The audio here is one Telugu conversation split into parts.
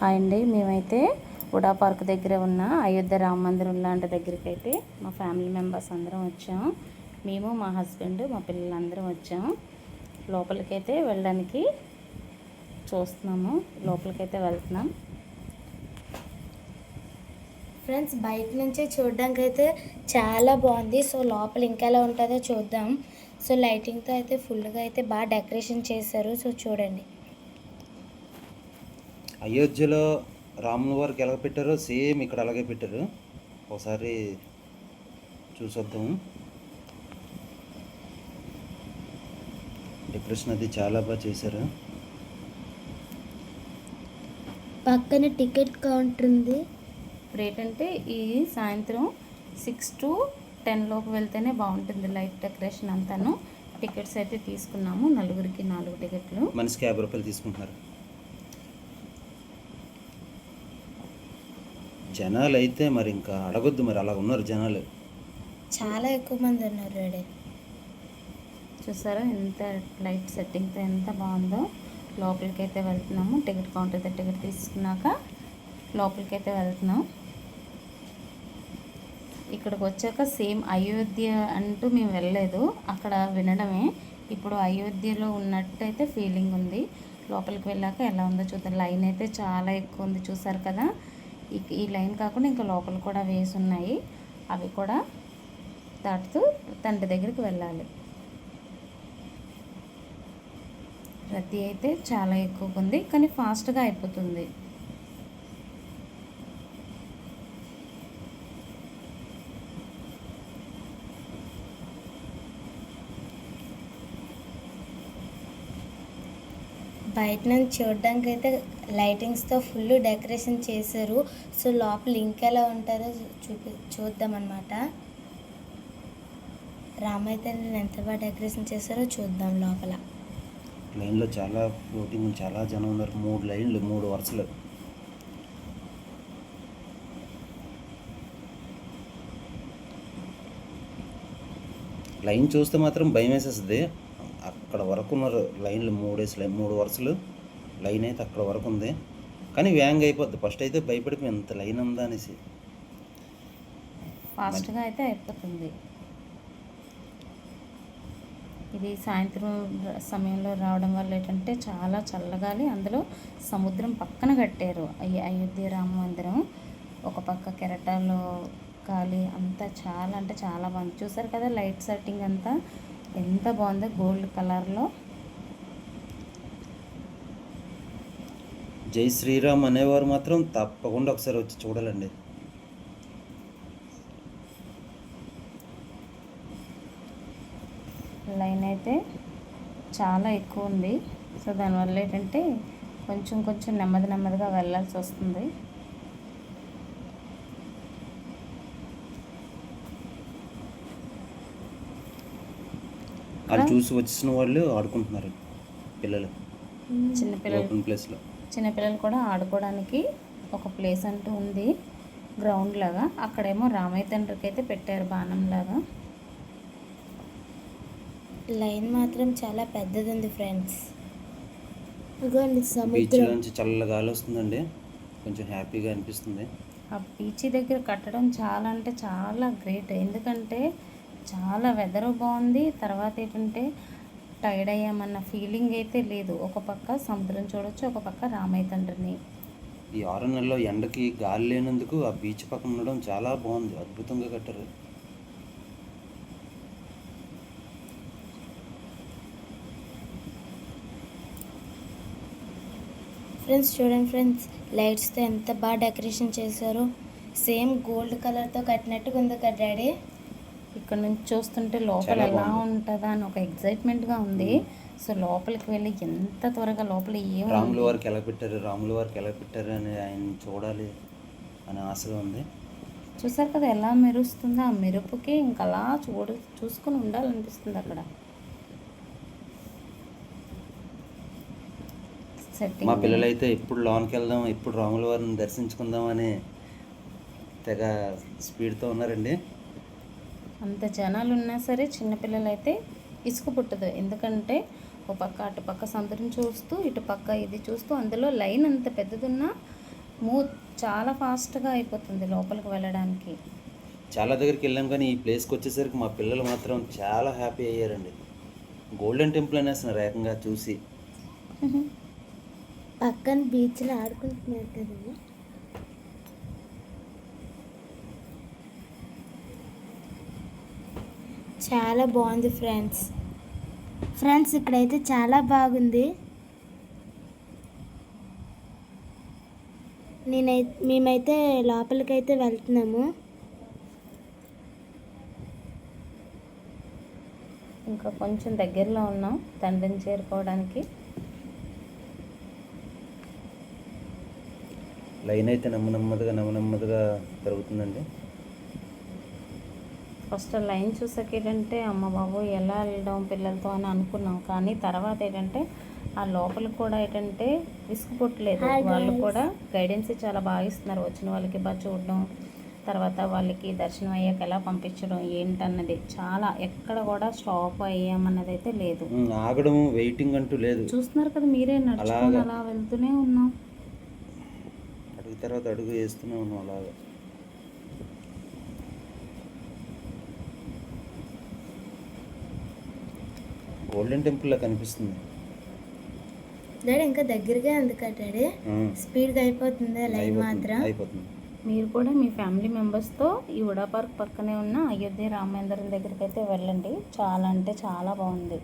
హాయ్ అండి. మేమైతే ఉడా పార్క్ దగ్గర ఉన్న అయోధ్య రామ మందిరం లాంటి దగ్గరికి అయితే మా ఫ్యామిలీ మెంబర్స్ అందరం వచ్చాం. మేము మా హస్బెండ్ మా పిల్లలందరం వచ్చాం. లోపలికైతే వెళ్ళడానికి చూస్తున్నాము. లోపలికైతే వెళ్తున్నాం. ఫ్రెండ్స్ బయట నుంచే చూడడానికి అయితే చాలా బాగుంది. సో లోపల ఇంకా ఎలా ఉంటుందో చూద్దాం. సో లైటింగ్తో అయితే ఫుల్గా అయితే బాగా డెకరేషన్ చేశారు. సో చూడండి. అయోధ్యలో రాముల వారికి ఎలా పెట్టారో సేమ్ ఇక్కడ అలాగే పెట్టారు. ఒకసారి చూసొద్దాము డెకరేషన్ అది చాలా బాగా చేశారు. పక్కన టికెట్ కౌంటర్ ఉంది. ఇప్పుడు ఏంటంటే ఈ సాయంత్రం సిక్స్ టు టెన్ లోపు వెళ్తేనే బాగుంటుంది లైట్ డెకరేషన్ అంతాను. టికెట్స్ అయితే తీసుకున్నాము నలుగురికి నాలుగు టికెట్లు. మనిషికి యాభై రూపాయలు తీసుకుంటున్నారు. జనాలు అయితే మరి ఇంకా అడగొద్దు మరి అలా ఉన్నారు జనాలు. చాలా ఎక్కువ మంది ఉన్నారు రెడీ చూసారా ఎంత లైట్ సెట్టింగ్తో ఎంత బాగుందో. లోపలికి అయితే వెళ్తున్నాము. టికెట్ కౌంటర్ అయితే టికెట్ తీసుకున్నాక లోపలికి అయితే వెళ్తున్నాం. ఇక్కడికి వచ్చాక సేమ్ అయోధ్య అంటూ మేము వెళ్ళలేదు. అక్కడ వినడమే. ఇప్పుడు అయోధ్యలో ఉన్నట్టు అయితే ఫీలింగ్ ఉంది. లోపలికి వెళ్ళాక ఎలా ఉందో చూద్దాం. లైన్ అయితే చాలా ఎక్కువ ఉంది చూసారు కదా. ఈ ఈ లైన్ కాకుండా ఇంకా లోపల కూడా వేసి ఉన్నాయి. అవి కూడా దాటుతూ తండ్రి దగ్గరికి వెళ్ళాలి. రద్దీ అయితే చాలా ఎక్కువగా ఉంది కానీ ఫాస్ట్గా అయిపోతుంది. బయట నుంచి చూడడానికి అయితే లైటింగ్స్తో ఫుల్ డెకరేషన్ చేశారు. సో లోపల ఇంకెలా ఉంటారో చూపి చూద్దాం అనమాట రామైతే ఎంత బాగా డెకరేషన్ చేశారో చూద్దాం లోపల. లైన్లో చాలా ఫ్లోటింగ్ చాలా జనం ఉన్నారు. మూడు లైన్లు మూడు వరుసలు. లైన్ చూస్తే మాత్రం భయం వేసేస్తుంది. అక్కడ వరకు ఉన్నారు. లైన్లు మూడేసి లైన్ మూడు వరుసలు లైన్ అయితే అక్కడ వరకు ఉంది. కానీ వ్యాంగ్ అయిపోద్ది. ఫస్ట్ అయితే భయపడిపోయి ఎంత లైన్ ఉందా అనేసి. ఫాస్ట్గా అయితే అయిపోతుంది. ఇది సాయంత్రం సమయంలో రావడం వల్ల ఏంటంటే చాలా చల్లగాలి. అందులో సముద్రం పక్కన కట్టారు. అయోధ్య రామ మందిరం. ఒక పక్క కెరటాలు గాలి అంతా చాలా అంటే చాలా బాగుంది చూసారు కదా లైట్ సెట్టింగ్ అంతా? ఎంత బాగుందో గోల్డ్ కలర్లో. జై శ్రీరామ్ అనేవారు మాత్రం తప్పకుండా ఒకసారి వచ్చి చూడాలండి. లైన్ అయితే చాలా ఎక్కువ ఉంది. సో దానివల్ల ఏంటంటే కొంచెం కొంచెం నెమ్మది నెమ్మదిగా వెళ్ళాల్సి వస్తుంది. వాళ్ళు చూసి వచ్చిన వాళ్ళు ఆడుకుంటున్నారు పిల్లలు. చిన్నపిల్లలు ఓపెన్ ప్లేస్లో చిన్నపిల్లలు కూడా ఆడుకోవడానికి ఒక ప్లేస్ అంటూ ఉంది. గ్రౌండ్ లాగా. అక్కడేమో రామయ్య తండ్రికి అయితే పెట్టారు బాణం లాగా. లైన్ మాత్రం చాలా పెద్దది ఉంది ఫ్రెండ్స్ ఇదిగోండి బీచ్ సముద్రం. నుంచి చల్ల గాలి వస్తుందండి. కొంచెం హ్యాపీగా అనిపిస్తుంది. ఆ బీచ్ దగ్గర కట్టడం చాలా అంటే చాలా గ్రేట్ ఎందుకంటే చాలా వెదర్ బాగుంది. తర్వాత ఏంటంటే టైర్డ్ అయ్యామన్న ఫీలింగ్ అయితే లేదు. ఒక పక్క సముద్రం చూడొచ్చు ఒక పక్క రామయ్య తండ్రిని. ఈ ఆరు నెలల్లో ఎండకి గాలి లేనందుకు ఆ బీచ్ పక్కన ఉండడం చాలా బాగుంది. అద్భుతంగా కట్టారు. ఫ్రెండ్స్ చూడండి ఫ్రెండ్స్ లైట్స్తో ఎంత బాగా డెకరేషన్ చేశారో. సేమ్ గోల్డ్ కలర్తో కట్టినట్టుగా ఉంది కదా డాడీ. ఇక్కడ నుంచి చూస్తుంటే లోపల ఎలా. ఉంటుందా అని ఒక ఎగ్జైట్మెంట్గా ఉంది. సో లోపలికి వెళ్ళి ఎంత త్వరగా లోపల ఏం రాముల వారికి ఎలా పెట్టారు? రాముల వారికి ఎలా పెట్టారు అని ఆయన చూడాలి అనే ఆశగా ఉంది. చూసారు కదా ఎలా మెరుస్తుందో? ఆ మెరుపుకి ఇంకా అలా చూడు చూసుకుని ఉండాలనిపిస్తుంది అక్కడ. మా పిల్లలైతే ఎప్పుడు లోన్కి వెళ్దాం ఎప్పుడు రాముల వారిని దర్శించుకుందాం అని తెగ స్పీడ్తో ఉన్నారండి. అంత జనాలు ఉన్నా సరే చిన్నపిల్లలు అయితే ఇసుక పుట్టదు. ఎందుకంటే ఒక పక్క అటు పక్క సముద్రం చూస్తూ ఇటు పక్క ఇది చూస్తూ అందులో లైన్ అంత పెద్దదున్నా స్మూత్ చాలా ఫాస్ట్గా అయిపోతుంది లోపలికి వెళ్ళడానికి. చాలా దగ్గరికి వెళ్ళాం కానీ ఈ ప్లేస్కి వచ్చేసరికి మా పిల్లలు మాత్రం చాలా హ్యాపీ అయ్యారండి. గోల్డెన్ టెంపుల్ అనేస్తున్నారు ఏకంగా చూసి. పక్కన బీచ్లో ఆడుకుంటున్నారు కదండి చాలా బాగుంది ఫ్రెండ్స్. ఫ్రెండ్స్ ఇక్కడైతే చాలా బాగుంది. నేనై మేమైతే లోపలికైతే వెళ్తున్నాము. ఇంకా కొంచెం దగ్గరలో ఉన్నాం తండ్రిని చేరుకోవడానికి. లైన్ అయితే నెమ్మ నెమ్మదిగా నెమ్మ నెమ్మదిగా పెరుగుతుందండి ఫస్ట్ లైన్ చూసాక ఏంటంటే అమ్మ బాబు ఎలా వెళ్ళడం పిల్లలతో? అని అనుకున్నాం. కానీ తర్వాత ఏంటంటే ఆ లోపలికి కూడా ఏంటంటే విసుగు పుట్టలేదు. Hi వాళ్ళు. కూడా గైడెన్స్ చాలా బాగా ఇస్తున్నారు. వచ్చిన వాళ్ళకి బాగా చూడడం తర్వాత వాళ్ళకి దర్శనం అయ్యాక ఎలా పంపించడం ఏంటన్నది చాలా ఎక్కడ కూడా స్టాప్ అయ్యామన్నది అయితే లేదు ఆగడం వెయిటింగ్ అంటూ లేదు. చూస్తున్నారు కదా మీరే నడుచుకొని. అలా వెళ్తూనే ఉన్నాం. అడుగు తర్వాత అడుగు వేస్తూనే ఉన్నాం అలాగా. గోల్డెన్ టెంపుల్లా కనిపిస్తుంది. డాడీ ఇంకా దగ్గరగా ఉంది కదా డాడీ స్పీడ్గా అయిపోతుంది లైన్ అయిపోతుంది, మాత్రం? అయిపోతుంది. మీరు కూడా మీ ఫ్యామిలీ మెంబర్స్తో ఈ ఉడా పార్క్ పక్కనే ఉన్న అయోధ్య రామేంద్రం దగ్గరికి అయితే వెళ్ళండి. చాలా అంటే చాలా బాగుంది.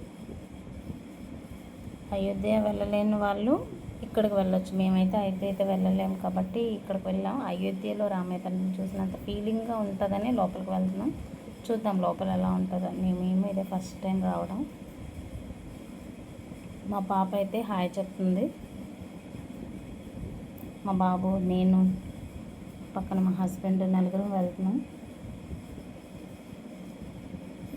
అయోధ్య వెళ్ళలేని వాళ్ళు ఇక్కడికి వెళ్ళొచ్చు. మేమైతే అయోధ్య అయితే వెళ్ళలేము కాబట్టి ఇక్కడికి వెళ్ళాం. అయోధ్యలో రామేంద్రం చూసినంత ఫీలింగ్గా ఉంటుందని లోపలికి వెళ్తున్నాం. చూద్దాం లోపల ఎలా ఉంటుందో. మేమేమో ఇదే ఫస్ట్ టైం రావడం. మా పాప అయితే హాయ్ చెప్తుంది. మా బాబు నేను పక్కన మా హస్బెండ్ నలుగురం వెళ్తున్నాం.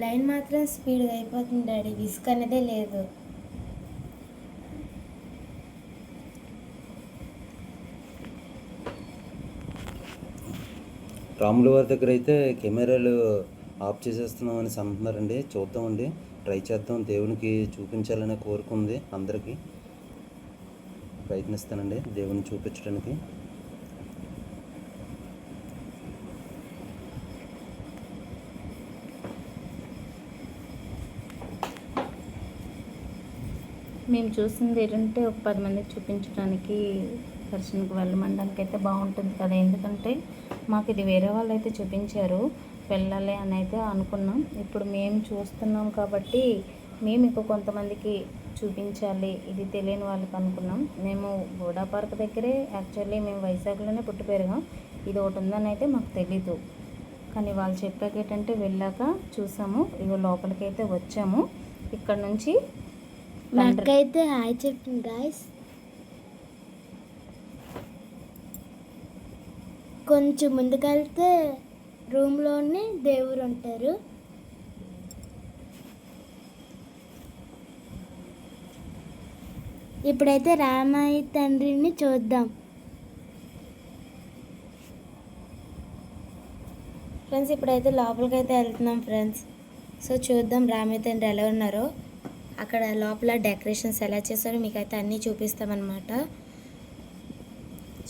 లైన్ మాత్రం స్పీడ్గా అయిపోతుంది డాడీ విసుక్ అనేదే లేదు. రాముల వారి దగ్గర అయితే కెమెరాలు ఆఫ్ చేసేస్తున్నాం అని అంటున్నారండి చూద్దామండి. ట్రై చేద్దాం. దేవునికి చూపించాలనే కోరిక ఉంది అందరికీ. ప్రయత్నిస్తానండి దేవుని చూపించడానికి. మేము చూసింది ఏంటంటే ఒక పది మందికి చూపించడానికి దర్శనకు వెళ్ళమనడానికి అయితే బాగుంటుంది కదా. ఎందుకంటే మాకు ఇది వేరే వాళ్ళు అయితే చూపించారు. వెళ్ళాలి అని అయితే అనుకున్నాం. ఇప్పుడు మేము చూస్తున్నాం కాబట్టి మేము ఇంకో కొంతమందికి చూపించాలి. ఇది తెలియని వాళ్ళకి అనుకున్నాం. మేము గోడా పార్క్ దగ్గరే యాక్చువల్లీ మేము వైజాగ్లోనే పుట్టి పెరిగాం. ఇది ఒకటి ఉందని అయితే మాకు తెలీదు. కానీ వాళ్ళు చెప్పాక ఏంటంటే వెళ్ళాక చూసాము. ఇగో లోపలికి అయితే వచ్చాము. ఇక్కడ నుంచి నాకైతే హాయ్ చెప్పింది గాయస్. కొంచెం ముందుకెళ్తే రూమ్లోనే దేవుడు ఉంటారు ఇప్పుడైతే రామాయ తండ్రిని చూద్దాం. ఫ్రెండ్స్ ఇప్పుడైతే లోపలికి అయితే వెళ్తున్నాం ఫ్రెండ్స్. సో చూద్దాం రామయ్య తండ్రి ఎలా ఉన్నారో. అక్కడ లోపల డెకరేషన్స్ ఎలా చేశారో మీకు అయితే అన్నీ చూపిస్తామన్నమాట.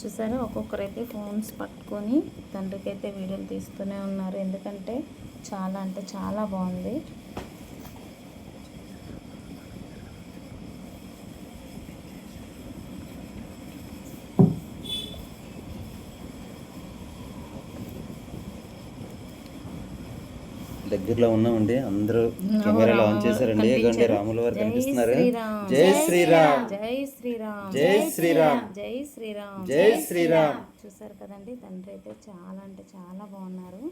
చూసారా? ఒక్కొక్కరైతే ఫోన్స్ పట్టుకొని తండ్రికి అయితే వీడియోలు తీస్తూనే ఉన్నారు. ఎందుకంటే చాలా అంటే చాలా బాగుంది. దగ్గరలో ఉన్నామండి. అందరూ కెమెరాలు ఆన్ రాములు చేశారండి కనిపించారు. రాముల వారు జై కనిపిస్తున్నారు. శ్రీరామ్. జై శ్రీరామ్. జై శ్రీరామ్. జై శ్రీరామ్. జై శ్రీరామ్. జై శ్రీరామ్. చూసారు కదండి తండ్రి అయితే చాలా అంటే చాలా బాగున్నారు.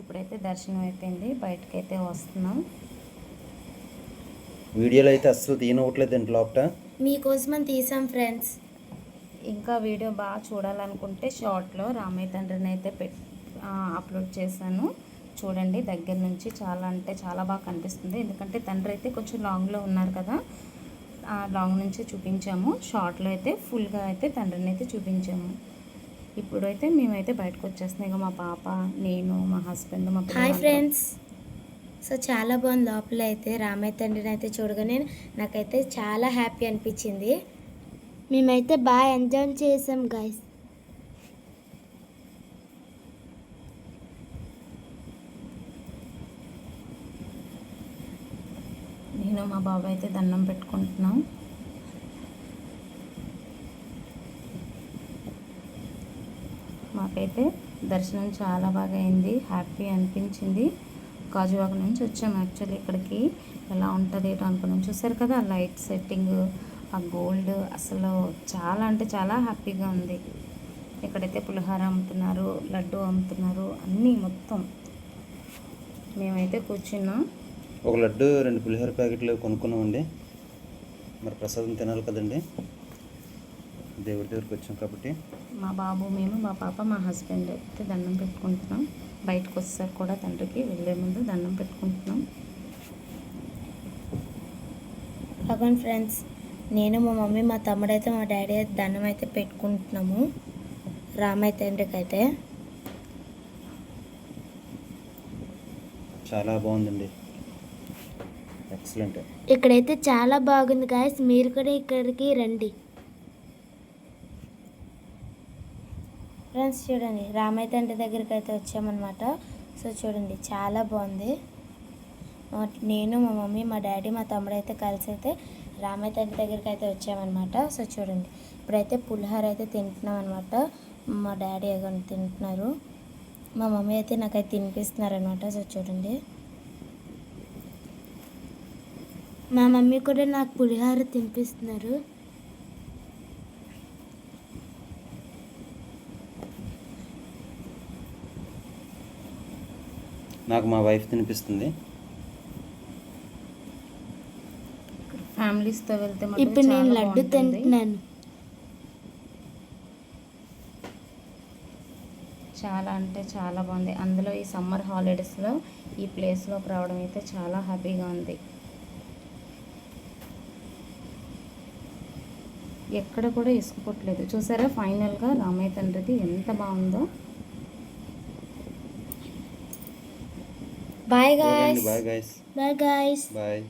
ఇప్పుడైతే దర్శనం అయిపోయింది. బయటకు అయితే వస్తున్నాం. వీడియోలో అయితే అస్సలు తీయనవ్వట్లేదండి లోపల మీకోసమని తీసాం ఫ్రెండ్స్. ఇంకా వీడియో బాగా చూడాలనుకుంటే షార్ట్లో రామయ్య తండ్రిని అయితే పెట్ అప్లోడ్ చేశాను. చూడండి దగ్గర నుంచి చాలా అంటే చాలా బాగా కనిపిస్తుంది. ఎందుకంటే తండ్రి అయితే కొంచెం లాంగ్లో ఉన్నారు కదా. ఆ లాంగ్ నుంచి చూపించాము. షార్ట్లో అయితే ఫుల్గా అయితే తండ్రిని అయితే చూపించాము. ఇప్పుడైతే మేమైతే బయటకు వచ్చేస్తున్నాయి ఇక మా పాప నేను మా హస్బెండ్ మా హాయ్ ఫ్రెండ్స్ సో చాలా బాగుంది. లోపల అయితే రామయ్య తండ్రిని అయితే చూడగానే నాకైతే చాలా హ్యాపీ అనిపించింది. మేమైతే బాగా ఎంజాయ్ చేసాం గాయస్ నేను మా బాబాయ్ అయితే దండం పెట్టుకుంటున్నాం. మాకైతే దర్శనం చాలా బాగా అయింది. హ్యాపీ అనిపించింది. గాజువాక నుంచి వచ్చాము యాక్చువల్లీ ఇక్కడికి. ఎలా ఉంటుంది ఏంటో అనుకున్నాం. చూసారు కదా ఆ లైట్ సెట్టింగ్ ఆ గోల్డ్ అసలు చాలా అంటే చాలా హ్యాపీగా ఉంది. ఇక్కడైతే పులిహోర అమ్ముతున్నారు లడ్డు అమ్ముతున్నారు అన్నీ మొత్తం మేమైతే కూర్చున్నాం. ఒక లడ్డు రెండు పులిహోర ప్యాకెట్లు కొనుక్కున్నామండి. మరి ప్రసాదం తినాలి కదండి. దేవుడి దగ్గరికి వచ్చాం కాబట్టి. మా బాబు మేము మా పాప మా హస్బెండ్ అయితే దండం పెట్టుకుంటున్నాం. బయటకు వచ్చేసరికి కూడా తండ్రికి. వెళ్ళే ముందు దండం పెట్టుకుంటున్నాం. అగోన్ ఫ్రెండ్స్ నేను మా మమ్మీ మా తమ్ముడు అయితే మా డాడీ అయితే దండం అయితే పెట్టుకుంటున్నాము. రామయ్య తండ్రికి అయితే చాలా బాగుందండి. ఎక్సలెంట్ ఇక్కడైతే చాలా బాగుంది గాయస్ మీరు కూడా ఇక్కడికి రండి. ఫ్రెండ్స్ చూడండి రామయ్య తండ్రి దగ్గరికి అయితే వచ్చామన్నమాట. సో చూడండి చాలా బాగుంది. నేను మా మమ్మీ మా డాడీ మా తమ్ముడు అయితే కలిసి అయితే రామయ్య తండ్రి దగ్గరికి అయితే వచ్చామన్నమాట. సో చూడండి ఇప్పుడైతే పులిహోర అయితే తింటున్నాం అనమాట మా డాడీ ఏమైనా తింటున్నారు. మా మమ్మీ అయితే నాకైతే తినిపిస్తున్నారు అనమాట సో చూడండి. మా మమ్మీ కూడా నాకు పులిహోర తినిపిస్తున్నారు. నాకు మా వైఫ్ తినిపిస్తుంది. ఫ్యామిలీస్తో వెళ్తే మాత్రం ఇప్పుడు నేను చాలా లడ్డు. తింటున్నాను. చాలా అంటే చాలా బాగుంది. అందులో ఈ సమ్మర్ హాలిడేస్లో ఈ ప్లేస్లోకి రావడం అయితే చాలా హ్యాపీగా ఉంది. ఎక్కడ కూడా ఇసుకుపోవట్లేదు చూసారా? ఫైనల్గా రామయ్య తండ్రిది ఎంత బాగుందో. Bye guys bye guys bye guys bye